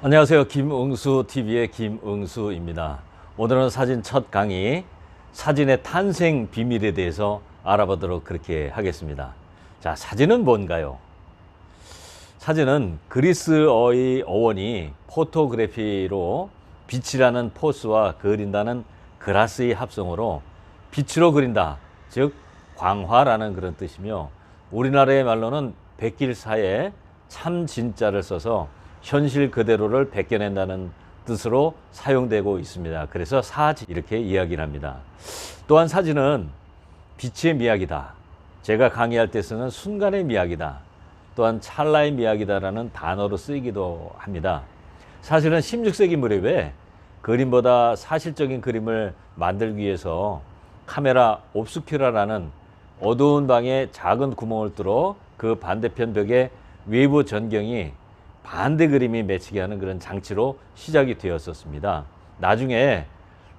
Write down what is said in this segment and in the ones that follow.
안녕하세요. 김응수 TV의 김응수입니다. 오늘은 사진 첫 강의, 사진의 탄생 비밀에 대해서 알아보도록 그렇게 하겠습니다. 자, 사진은 뭔가요? 사진은 그리스어의 어원이 포토그래피로 빛이라는 포스와 그린다는 그라스의 합성으로 빛으로 그린다. 즉, 광화라는 그런 뜻이며 우리나라의 말로는 백길사에 참 진짜를 써서 현실 그대로를 베껴낸다는 뜻으로 사용되고 있습니다. 그래서 사지 이렇게 이야기를 합니다. 또한 사진은 빛의 미학이다. 제가 강의할 때 쓰는 순간의 미학이다. 또한 찰나의 미학이다라는 단어로 쓰이기도 합니다. 사실은 16세기 무렵에 그림보다 사실적인 그림을 만들기 위해서 카메라 옵스큐라라는 어두운 방에 작은 구멍을 뚫어 그 반대편 벽에 외부 전경이 반대 그림이 맺히게 하는 그런 장치로 시작이 되었었습니다. 나중에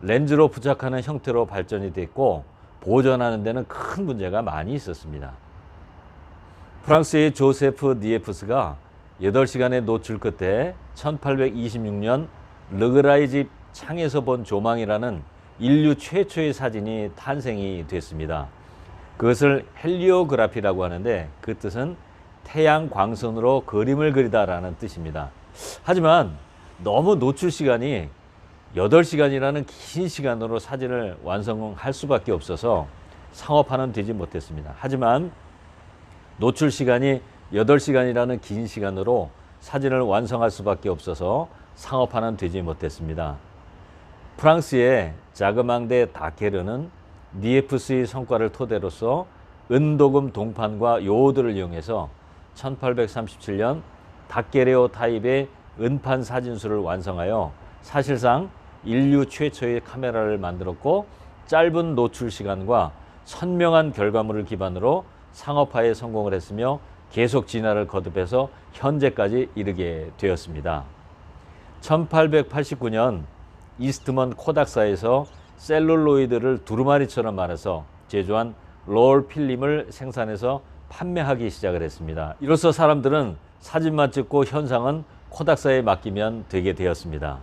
렌즈로 부착하는 형태로 발전이 됐고 보존하는 데는 큰 문제가 많이 있었습니다. 프랑스의 조세프 니에프스가 8시간의 노출 끝에 1826년 르그라이 집 창에서 본 조망이라는 인류 최초의 사진이 탄생이 됐습니다. 그것을 헬리오그라피라고 하는데 그 뜻은 태양 광선으로 그림을 그리다라는 뜻입니다. 하지만 너무 노출 시간이 8시간이라는 긴 시간으로 사진을 완성할 수밖에 없어서 상업화는 되지 못했습니다. 하지만 노출 시간이 8시간이라는 긴 시간으로 사진을 완성할 수밖에 없어서 상업화는 되지 못했습니다. 프랑스의 자그망데 다케르는 니에프스의 성과를 토대로서 은도금 동판과 요오드를 이용해서 1837년 닥게레오 타입의 은판 사진수를 완성하여 사실상 인류 최초의 카메라를 만들었고 짧은 노출 시간과 선명한 결과물을 기반으로 상업화에 성공을 했으며 계속 진화를 거듭해서 현재까지 이르게 되었습니다. 1889년 이스트먼 코닥사에서 셀룰로이드를 두루마리처럼 말해서 제조한 롤 필름을 생산해서 판매하기 시작을 했습니다. 이로써 사람들은 사진만 찍고 현상은 코닥사에 맡기면 되게 되었습니다.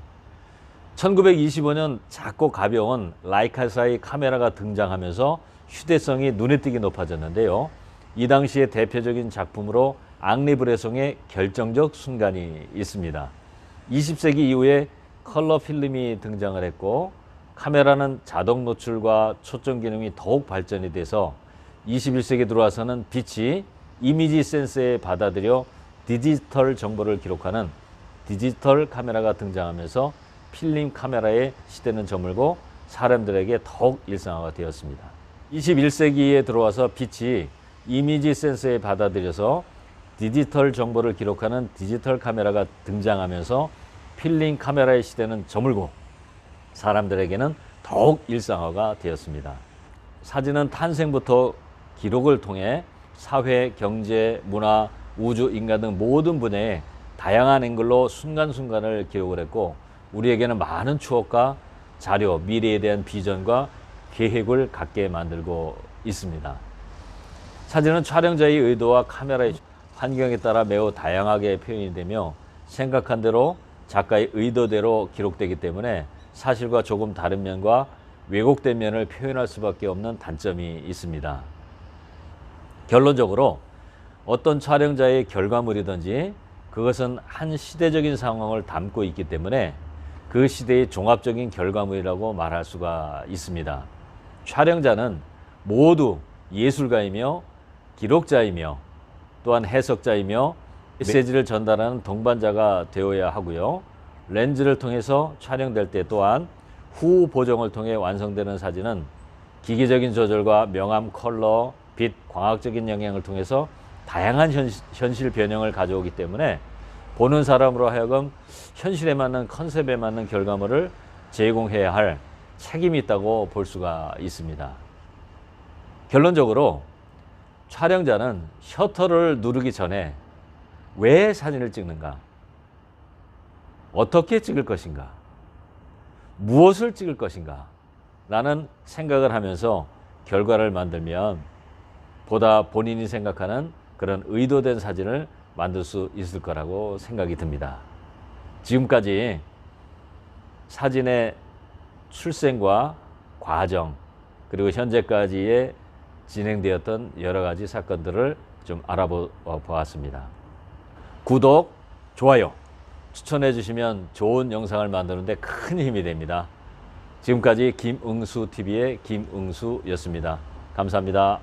1925년 작고 가벼운 라이카사의 카메라가 등장하면서 휴대성이 눈에 띄게 높아졌는데요. 이 당시의 대표적인 작품으로 앙리브레송의 결정적 순간이 있습니다. 20세기 이후에 컬러 필름이 등장을 했고 카메라는 자동 노출과 초점 기능이 더욱 발전이 돼서 21세기 들어와서는 빛이 이미지 센서에 받아들여 디지털 정보를 기록하는 디지털 카메라가 등장하면서 필름 카메라의 시대는 저물고 사람들에게 더욱 일상화가 되었습니다. 21세기에 들어와서 빛이 이미지 센서에 받아들여서 디지털 정보를 기록하는 디지털 카메라가 등장하면서 필름 카메라의 시대는 저물고 사람들에게는 더욱 일상화가 되었습니다. 사진은 탄생부터 기록을 통해 사회, 경제, 문화, 우주, 인간 등 모든 분야에 다양한 앵글로 순간순간을 기록을 했고 우리에게는 많은 추억과 자료, 미래에 대한 비전과 계획을 갖게 만들고 있습니다. 사진은 촬영자의 의도와 카메라의 환경에 따라 매우 다양하게 표현이 되며 생각한 대로 작가의 의도대로 기록되기 때문에 사실과 조금 다른 면과 왜곡된 면을 표현할 수밖에 없는 단점이 있습니다. 결론적으로 어떤 촬영자의 결과물이든지 그것은 한 시대적인 상황을 담고 있기 때문에 그 시대의 종합적인 결과물이라고 말할 수가 있습니다. 촬영자는 모두 예술가이며 기록자이며 또한 해석자이며 메시지를 전달하는 동반자가 되어야 하고요. 렌즈를 통해서 촬영될 때 또한 후 보정을 통해 완성되는 사진은 기계적인 조절과 명암 컬러, 빛, 광학적인 영향을 통해서 다양한 현실, 현실 변형을 가져오기 때문에 보는 사람으로 하여금 현실에 맞는 컨셉에 맞는 결과물을 제공해야 할 책임이 있다고 볼 수가 있습니다. 결론적으로 촬영자는 셔터를 누르기 전에 왜 사진을 찍는가? 어떻게 찍을 것인가? 무엇을 찍을 것인가? 라는 생각을 하면서 결과를 만들면 보다 본인이 생각하는 그런 의도된 사진을 만들 수 있을 거라고 생각이 듭니다. 지금까지 사진의 출생과 과정 그리고 현재까지의 진행되었던 여러 가지 사건들을 좀 알아보았습니다. 구독, 좋아요 추천해 주시면 좋은 영상을 만드는데 큰 힘이 됩니다. 지금까지 김응수 TV의 김응수였습니다. 감사합니다.